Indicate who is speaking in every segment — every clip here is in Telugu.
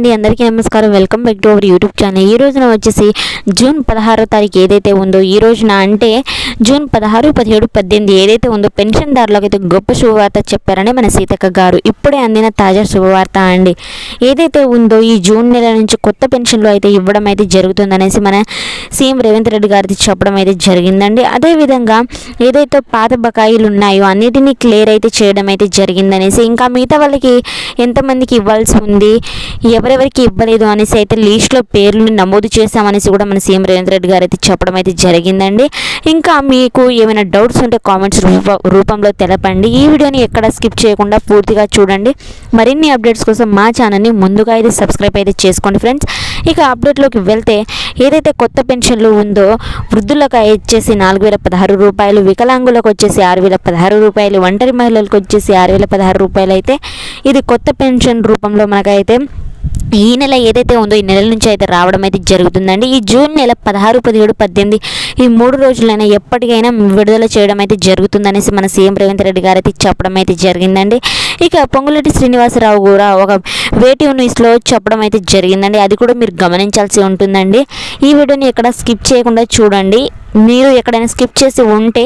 Speaker 1: అండి. అందరికీ నమస్కారం. Welcome back to our YouTube channel. ఈ రోజున వచ్చేసి జూన్ పదహారో తారీఖు ఏదైతే ఉందో ఈ రోజున అంటే జూన్ పదహారు పదిహేడు పద్దెనిమిది ఏదైతే ఉందో పెన్షన్దారులకు అయితే గొప్ప శుభవార్త చెప్పారని మన సీతక్క గారు ఇప్పుడే అందిన తాజా శుభవార్త అండి. ఏదైతే ఉందో ఈ జూన్ నెల నుంచి కొత్త పెన్షన్లు అయితే ఇవ్వడం అయితే జరుగుతుందనేసి మన సీఎం రేవంత్ రెడ్డి గారికి చెప్పడం అయితే జరిగిందండి. అదేవిధంగా ఏదైతే పాత బకాయిలు ఉన్నాయో అన్నిటినీ క్లియర్ అయితే చేయడం అయితే జరిగిందనేసి ఇంకా మిగతా వాళ్ళకి ఎంతమందికి ఇవ్వాల్సి ఉంది ఎవరెవరికి ఇవ్వలేదు అనేసి అయితే లిస్ట్లో పేర్లను నమోదు చేశామనేసి కూడా మన సీఎం రేవంత్ రెడ్డి గారు అయితే చెప్పడం అయితే జరిగిందండి. ఇంకా మీకు ఏమైనా డౌట్స్ ఉంటే కామెంట్స్ రూప రూపంలో తెలపండి. ఈ వీడియోని ఎక్కడ స్కిప్ చేయకుండా పూర్తిగా చూడండి. మరిన్ని అప్డేట్స్ కోసం మా ఛానల్ని ముందుగా అయితే సబ్స్క్రైబ్ అయితే చేసుకోండి ఫ్రెండ్స్. ఇక అప్డేట్లోకి వెళ్తే ఏదైతే కొత్త పెన్షన్లు ఉందో వృద్ధులకు వచ్చేసి నాలుగు వేల పదహారు రూపాయలు వికలాంగులకు వచ్చేసి ఆరు వేల పదహారు రూపాయలు ఒంటరి మహిళలకు వచ్చేసి ఆరు వేల పదహారు రూపాయలు అయితే ఇది కొత్త పెన్షన్ రూపంలో మనకైతే ఈ నెల ఏదైతే ఉందో ఈ నెల నుంచి అయితే రావడం అయితే జరుగుతుందండి. ఈ జూన్ నెల పదహారు పదిహేడు పద్దెనిమిది ఈ మూడు రోజులైనా ఎప్పటికైనా విడుదల చేయడం అయితే జరుగుతుందనేసి మన సీఎం రేవంత్ రెడ్డి గారు అయితే చెప్పడం అయితే జరిగిందండి. ఇక పొంగులేటి శ్రీనివాసరావు కూడా ఒక వేటి న్యూస్లో చెప్పడం అయితే జరిగిందండి. అది కూడా మీరు గమనించాల్సి ఉంటుందండి. ఈ వీడియోని ఎక్కడ స్కిప్ చేయకుండా చూడండి. మీరు ఎక్కడైనా స్కిప్ చేసి ఉంటే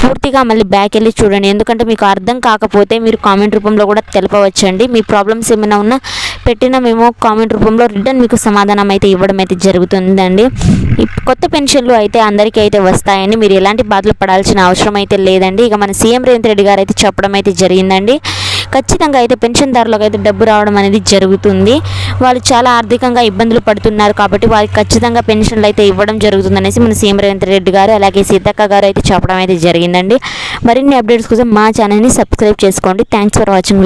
Speaker 1: పూర్తిగా మళ్ళీ బ్యాక్ వెళ్ళి చూడండి. ఎందుకంటే మీకు అర్థం కాకపోతే మీరు కామెంట్ రూపంలో కూడా తెలపవచ్చండి. మీ ప్రాబ్లమ్స్ ఏమైనా ఉన్నా పెట్టిన మేము కామెంట్ రూపంలో రిటర్న్ మీకు సమాధానం అయితే ఇవ్వడం అయితే జరుగుతుందండి. కొత్త పెన్షన్లు అయితే అందరికీ అయితే వస్తాయండి. మీరు ఎలాంటి బాధలు పడాల్సిన అవసరం అయితే లేదండి. ఇక మన సీఎం రేవంత్ రెడ్డి గారు అయితే చెప్పడం అయితే జరిగిందండి. ఖచ్చితంగా అయితే పెన్షన్దారులకు అయితే డబ్బు రావడం అనేది జరుగుతుంది. వాళ్ళు చాలా ఆర్థికంగా ఇబ్బందులు పడుతున్నారు కాబట్టి వారికి ఖచ్చితంగా పెన్షన్లు అయితే ఇవ్వడం జరుగుతుందనేసి మన సీఎం రేవంత్ రెడ్డి గారు అలాగే సీతక్క గారు అయితే చెప్పడం అయితే జరిగిందండి. మరిన్ని అప్డేట్స్ కోసం మా ఛానల్ని సబ్స్క్రైబ్ చేసుకోండి. Thanks for watching.